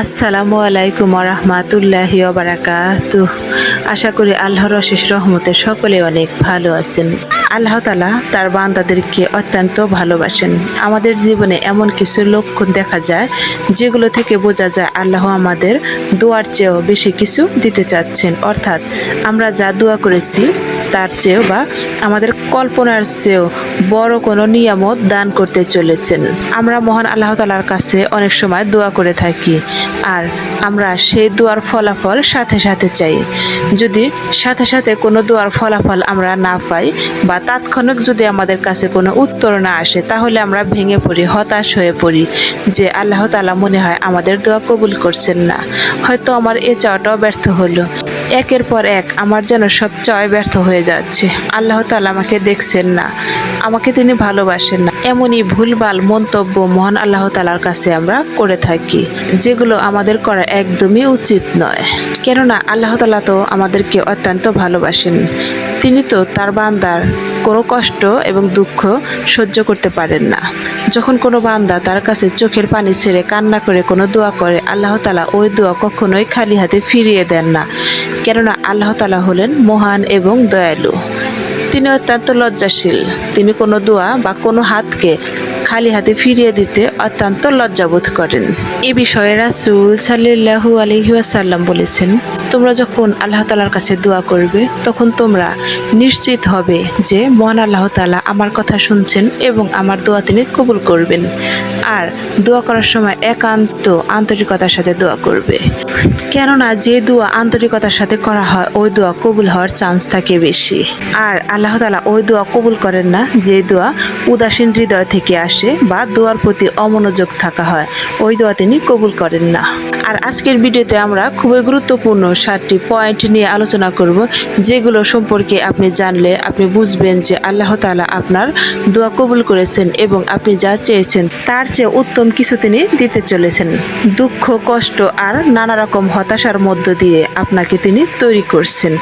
আসসালামু আলাইকুম রহমাতুল্লাহি বারাকাতু আশা করি আল্লাহর অশেষ রহমতে সকলে অনেক ভালো আছেন। আল্লাহ তালা তার বান্দাদেরকে অত্যন্ত ভালোবাসেন। আমাদের জীবনে এমন কিছু লক্ষণ দেখা যায়, যেগুলো থেকে বোঝা যায় আল্লাহ আমাদের দোয়ার চেয়েও বেশি কিছু দিতে চাচ্ছেন। অর্থাৎ আমরা যা দোয়া করেছি তার চেয়েও বা আমাদের কল্পনার চেয়েও বড় কোনো নিয়ামত দান করতে চলেছেন। আমরা মহান আল্লাহ তালার কাছে অনেক সময় দোয়া করে থাকি আর আমরা সেই দোয়ার ফলাফল সাথে সাথে চাই। যদি সাথে সাথে কোনো দোয়ার ফলাফল আমরা না পাই বা তাৎক্ষণিক যদি আমাদের কাছে কোনো উত্তর না আসে, তাহলে আমরা ভেঙে পড়ি, হতাশ হয়ে পড়ি যে আল্লাহ তালা মনে হয় আমাদের দোয়া কবুল করছেন না। হয়তো আমার এ চাওয়াটাও ব্যর্থ হলো। একের পর এক আমার যেন সব চয় ব্যর্থ হয়ে যাচ্ছে। আল্লাহ তালা আমাকে দেখছেন না। আমাকে তিনি ভালোবাসেন না। এমনই ভুলভাল মন্তব্য মহান আল্লাহ তালার কাছে আমরা করে থাকি, যেগুলো আমাদের করা একদমই উচিত নয়। কেননা আল্লাহ তালা তো আমাদেরকে অত্যন্ত ভালোবাসেন। তিনি তো তার বান্দার কোনো কষ্ট এবং দুঃখ সহ্য করতে পারেন না। যখন কোনো বান্দা তার কাছে চোখের পানি ছেড়ে কান্না করে কোনো দোয়া করে, আল্লাহ তালা ওই দোয়া কখনোই খালি হাতে ফিরিয়ে দেন না, কেননা আল্লাহ তালা হলেন মহান এবং দয়ালু। তিনি অত্যন্ত লজ্জাশীল। তিনি কোনো দোয়া বা কোনো হাতকে খালি হাতে ফিরিয়ে দিতে অত্যন্ত লজ্জাবোধ করেন। এ বিষয়ে রাসুল সাল্লাহু আলহিউসাল্লাম বলেছেন, তোমরা যখন আল্লাহ তালার কাছে দোয়া করবে, তখন তোমরা নিশ্চিত হবে যে মহান আল্লাহ তালা আমার কথা শুনছেন এবং আমার দোয়া তিনি কবুল করবেন। আর দোয়া করার সময় একান্ত আন্তরিকতার সাথে দোয়া করবে। কেননা যে দোয়া আন্তরিকতার সাথে করা হয়, ওই দোয়া কবুল হওয়ার চান্স থাকে বেশি। আর আল্লাহ তালা ওই দোয়া কবুল করেন না যে দোয়া উদাসীন হৃদয় থেকে আসে বা দোয়ার প্রতি অমনোযোগ থাকা হয়। ওই দোয়া তিনি কবুল করেন না। আর আজকের ভিডিওতে আমরা খুবই গুরুত্বপূর্ণ সাতটি পয়েন্ট নিয়ে আলোচনা করব, যেগুলো সম্পর্কে আপনি জানলে আপনি বুঝবেন যে আল্লাহ তালা আপনার দোয়া কবুল করেছেন এবং আপনি যা চেয়েছেন তার চেয়ে উত্তম কিছু তিনি দিতে চলেছেন। দুঃখ, কষ্ট আর নানা রকম হতাশার মধ্য দিয়ে আপনাকে তিনি তৈরি করছেন।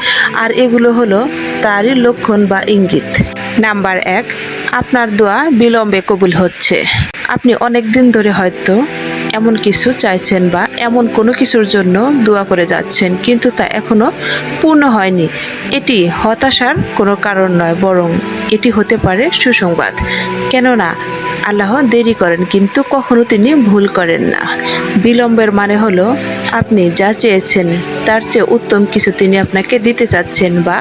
আর এগুলো হলো তারই লক্ষণ বা ইঙ্গিত। নাম্বার এক, আপনার দোয়া বিলম্বে কবুল হচ্ছে। আপনি অনেক দিন ধরে হয়তো এমন কিছু চাইছেন বা এমন কোনো কিছুর জন্য দোয়া করে যাচ্ছেন, কিন্তু তা এখনও পূর্ণ হয়নি। এটি হতাশার কোনো কারণ নয়, বরং এটি হতে পারে সুসংবাদ। কেননা, আল্লাহ দেরি করেন, কিন্তু কখনো তিনি ভুল করেন না। বিলম্বের মানে হলো, আপনি যা চেয়েছেন, তার চেয়ে উত্তম কিছু তিনি আপনাকে দিতে চাচ্ছেন বা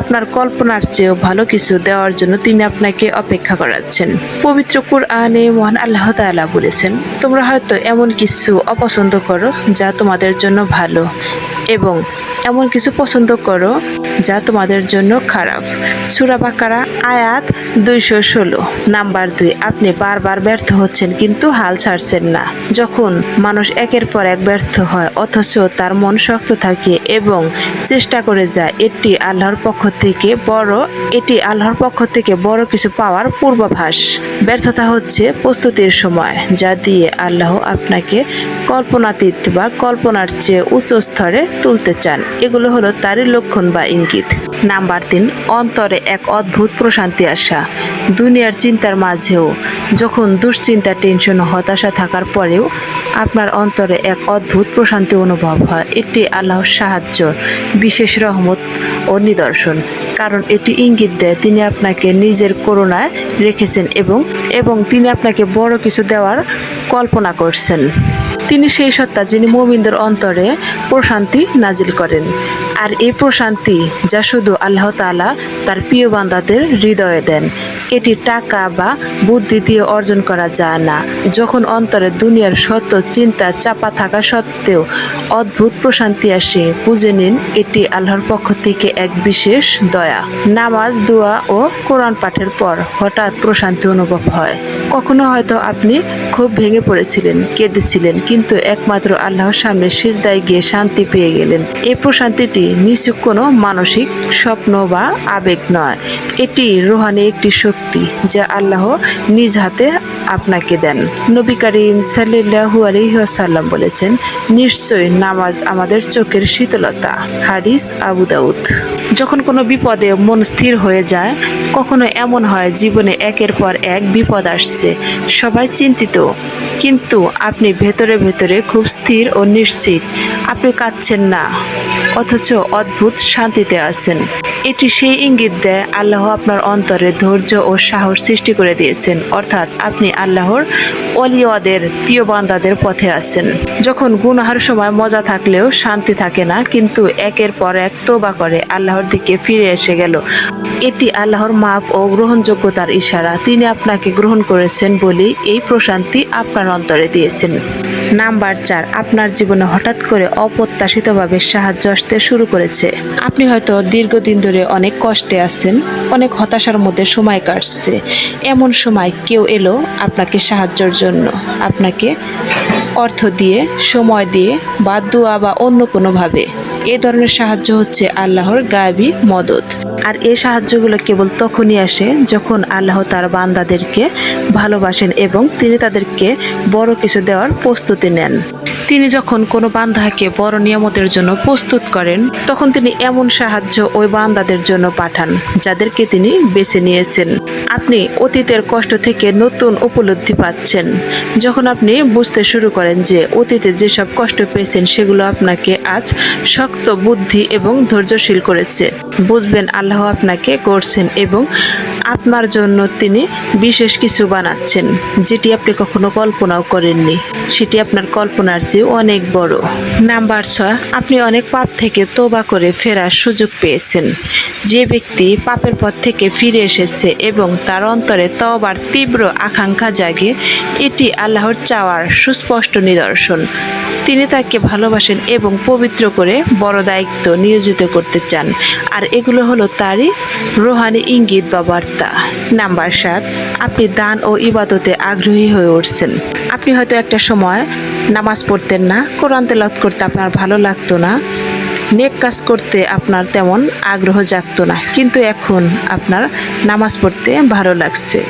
আপনার কল্পনার চেয়েও ভালো কিছু দেওয়ার জন্য তিনি আপনাকে অপেক্ষা করাচ্ছেন। পবিত্র কুরআনে মহান আল্লাহ তাআলা বলেছেন, তোমরা হয়তো এমন কিছু অপছন্দ করো যা তোমাদের জন্য ভালো এবং এমন কিছু পছন্দ করো যা তোমাদের জন্য খারাপ। সুরা বাকারা, আয়াত দুইশো ষোলো। নাম্বার দুই, আপনি বারবার ব্যর্থ হচ্ছেন কিন্তু হাল ছাড়ছেন না। যখন মানুষ একের পর এক ব্যর্থ হয়, অথচ তার মন শক্ত থাকে এবং চেষ্টা করে যায়, এটি আল্লাহর পক্ষ থেকে বড়, এটি আল্লাহর পক্ষ থেকে বড় কিছু পাওয়ার পূর্বাভাস। ব্যর্থতা হচ্ছে প্রস্তুতির সময়, যা দিয়ে আল্লাহ আপনাকে কল্পনাতীত বা কল্পনার চেয়ে উচ্চ স্তরে তুলতে চান। এগুলো হলো তারই লক্ষণ বা ইঙ্গিত। নাম্বার তিন, অন্তরে এক অদ্ভুত প্রশান্তি আসা। দুনিয়ার চিন্তার মাঝেও যখন দুশ্চিন্তা, টেনশন হতাশা থাকার পরেও আপনার অন্তরে এক অদ্ভুত প্রশান্তি অনুভব হয়। এটি আল্লাহর সাহায্য, বিশেষ রহমত ও নিদর্শন। কারণ এটি ইঙ্গিত দেয়, তিনি আপনাকে নিজের করুণায় রেখেছেন এবং এবং তিনি আপনাকে বড় কিছু দেওয়ার কল্পনা করছেন। তিনি সেই সত্তা যিনি মুমিনদের অন্তরে প্রশান্তি নাজিল করেন। আর এই প্রশান্তি যা শুধু আল্লাহ তালা তার প্রিয় বান্দাদের হৃদয়ে দেন, এটি টাকা বা বুদ্ধি দিয়ে অর্জন করা যায় না। যখন অন্তরে দুনিয়ার সত্য চিন্তা চাপা থাকা সত্ত্বেও অদ্ভুত প্রশান্তি আসে, বুঝে নিন এটি আল্লাহর পক্ষ থেকে এক বিশেষ দয়া। নামাজ, দোয়া ও কোরআন পাঠের পর হঠাৎ প্রশান্তি অনুভব হয়। কখনো হয়তো আপনি খুব ভেঙে পড়েছিলেন, কেঁদেছিলেন কিন্তু একমাত্র আল্লাহর সামনে সিজদায় গিয়ে শান্তি পেয়ে গেলেন। এই প্রশান্তিটি নিছক কোনো মানসিক স্বপ্ন বা আবেগ নয়। এটি রোহানি একটি শক্তি যা আল্লাহ নিজ হাতে আপনাকে দেন। নবী করিম সাল্লাহু আলহিহাসাল্লাম বলেছেন নিশ্চয়ই নামাজ আমাদের চোখের শীতলতা। হাদিস আবু দাউদ। যখন কোনো বিপদে মন স্থির হয়ে যায় কখনো এমন হয় জীবনে একের পর এক বিপদ আসছে। সবাই চিন্তিত। কিন্তু আপনি ভেতরে ভেতরে খুব স্থির ও নিশ্চিত। আপনি কাঁদছেন না, অথচ অদ্ভুত শান্তিতে আছেন। এটি সেই ইঙ্গিত দেয় আল্লাহ আপনার অন্তরে ধৈর্য ও সাহস সৃষ্টি করে দিয়েছেন। অর্থাৎ আপনি আল্লাহর অলিয়াদের প্রিয় বান্দাদের পথে আছেন। যখন গুনাহার সময় মজা থাকলেও শান্তি থাকে না, কিন্তু একের পর এক তোবা করে আল্লাহর দিকে ফিরে এসে গেল। এটি আল্লাহর মাপ ও গ্রহণযোগ্যতার ইশারা তিনি আপনাকে গ্রহণ করেছেন বলেই এই প্রশান্তি আপনার অন্তরে দিয়েছেন। নাম্বার চার, আপনার জীবনে হঠাৎ করে অপ্রত্যাশিতভাবে সাহায্য আসতে শুরু করেছে। আপনি হয়তো দীর্ঘদিন ধরে অনেক কষ্টে আছেন, অনেক হতাশার মধ্যে সময় কাটছে। এমন সময় কেউ এলো আপনাকে সাহায্যের জন্য। আপনাকে অর্থ দিয়ে, সময় দিয়ে বা দোয়া বা অন্য কোনোভাবে। এ ধরনের সাহায্য হচ্ছে আল্লাহর গায়েবী মদত। আর এই সাহায্যগুলো কেবল তখনই আসে যখন আল্লাহ তার বান্দাদেরকে ভালোবাসেন এবং তিনি তাদেরকে বড় কিছু দেওয়ার প্রস্তুতি নেন। তিনি যখন কোনো বান্দাকে বড় নিয়ামতের জন্য প্রস্তুত করেন, তখন তিনি এমন সাহায্য ওই বান্দাদের জন্য পাঠান, যাদেরকে তিনি বেছে নিয়েছেন। আপনি অতীতের কষ্ট থেকে নতুন উপলব্ধি পাচ্ছেন। যখন আপনি বুঝতে শুরু করেন যে অতীতে যেসব কষ্ট পেয়েছেন সেগুলো আপনাকে আজ শক্ত, বুদ্ধি এবং ধৈর্যশীল করেছে। বুঝবেন আল্লাহ আপনাকে করছেন এবং আপনার জন্য তিনি বিশেষ কিছু বানাচ্ছেন, যেটি আপনি কখনো কল্পনাও করেননি। সেটি আপনার কল্পনার চেয়ে অনেক বড়। নাম্বার ছয়, আপনি অনেক পাপ থেকে তোবা করে ফেরার সুযোগ পেয়েছেন। যে ব্যক্তি পাপের পথ থেকে ফিরে এসেছে এবং তার অন্তরে তবার তীব্র আকাঙ্ক্ষা জাগে, এটি আল্লাহর চাওয়ার সুস্পষ্ট নিদর্শন। তিনি তাকে ভালোবাসেন এবং পবিত্র করে বড় দায়িত্ব নিয়োজিত করতে চান। আর এগুলো হলো তারই রোহানি ইঙ্গিত বা বার্তা। নাম্বার সাত, আপনি দান ও ইবাদতে আগ্রহী হয়ে উঠছেন। আপনি হয়তো একটা সময় নামাজ পড়তেন না, কোরআন তেলাওয়াত করতে আপনার ভালো লাগতো না, নেক কাজ করতে আপনার তেমন আগ্রহ জাগত না, কিন্তু এখন আপনার নামাজ পড়তে ভালো লাগছে।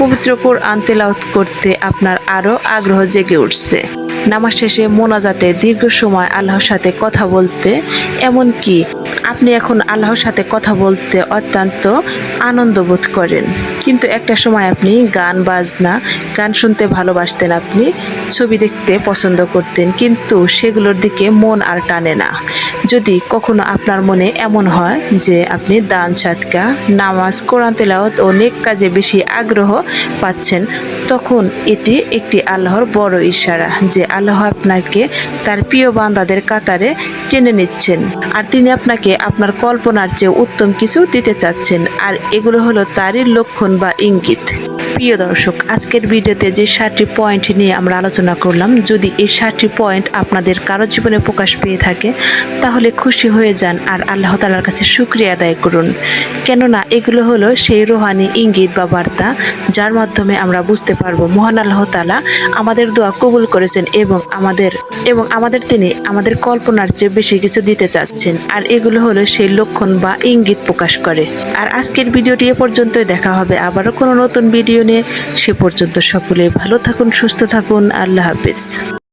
পবিত্র কোরআন তেলাওয়াত করতে আপনার আরও আগ্রহ জেগে উঠছে। নামাজ শেষে মোনাজাতে দীর্ঘ সময় আল্লাহর সাথে কথা বলতে, এমনকি আপনি এখন আল্লাহর সাথে কথা বলতে অত্যন্ত আনন্দ বোধ করেন। কিন্তু একটা সময় আপনি গান বাজনা, গান শুনতে ভালোবাসতেন আপনি, ছবি দেখতে পছন্দ করতেন, কিন্তু সেগুলোর দিকে মন আর টানে না। যদি কখনো আপনার মনে এমন হয় যে আপনি দান ছাতকা নামাজ, কোরআন, তেলাওয়াত ও নেক কাজে বেশি আগ্রহ পাচ্ছেন, তখন এটি একটি আল্লাহর বড় ইশারা যে আল্লাহ আপনাকে তার প্রিয় বান্দাদের কাতারে টেনে নিচ্ছেন। আর তিনি আপনাকে আপনার কল্পনার চেয়ে উত্তম কিছু দিতে চাচ্ছেন। আর এগুলো হলো তারই লক্ষণ বা ইঙ্গিত। প্রিয় দর্শক, আজকের ভিডিওতে যে সাতটি পয়েন্ট নিয়ে আমরা আলোচনা করলাম, যদি এই সাতটি পয়েন্ট আপনাদের কারও জীবনে প্রকাশ পেয়ে থাকে, তাহলে খুশি হয়ে যান আর আল্লাহ তালার কাছে শুক্রিয়া আদায় করুন। কেননা এগুলো হলো সেই রোহানি ইঙ্গিত বা বার্তা, যার মাধ্যমে আমরা বুঝতে পারব মহান আল্লাহ তালা আমাদের দোয়া কবুল করেছেন এবং আমাদের এবং আমাদের তিনি আমাদের কল্পনার চেয়ে বেশি কিছু দিতে চাচ্ছেন। আর এগুলো হলো সেই লক্ষণ বা ইঙ্গিত প্রকাশ করে। আর আজকের ভিডিওটি এ পর্যন্তই। দেখা হবে আবারও কোনো নতুন ভিডিও নিয়ে। সে পর্যন্ত সকলে ভালো থাকুন, সুস্থ থাকুন। আল্লাহ হাফিজ।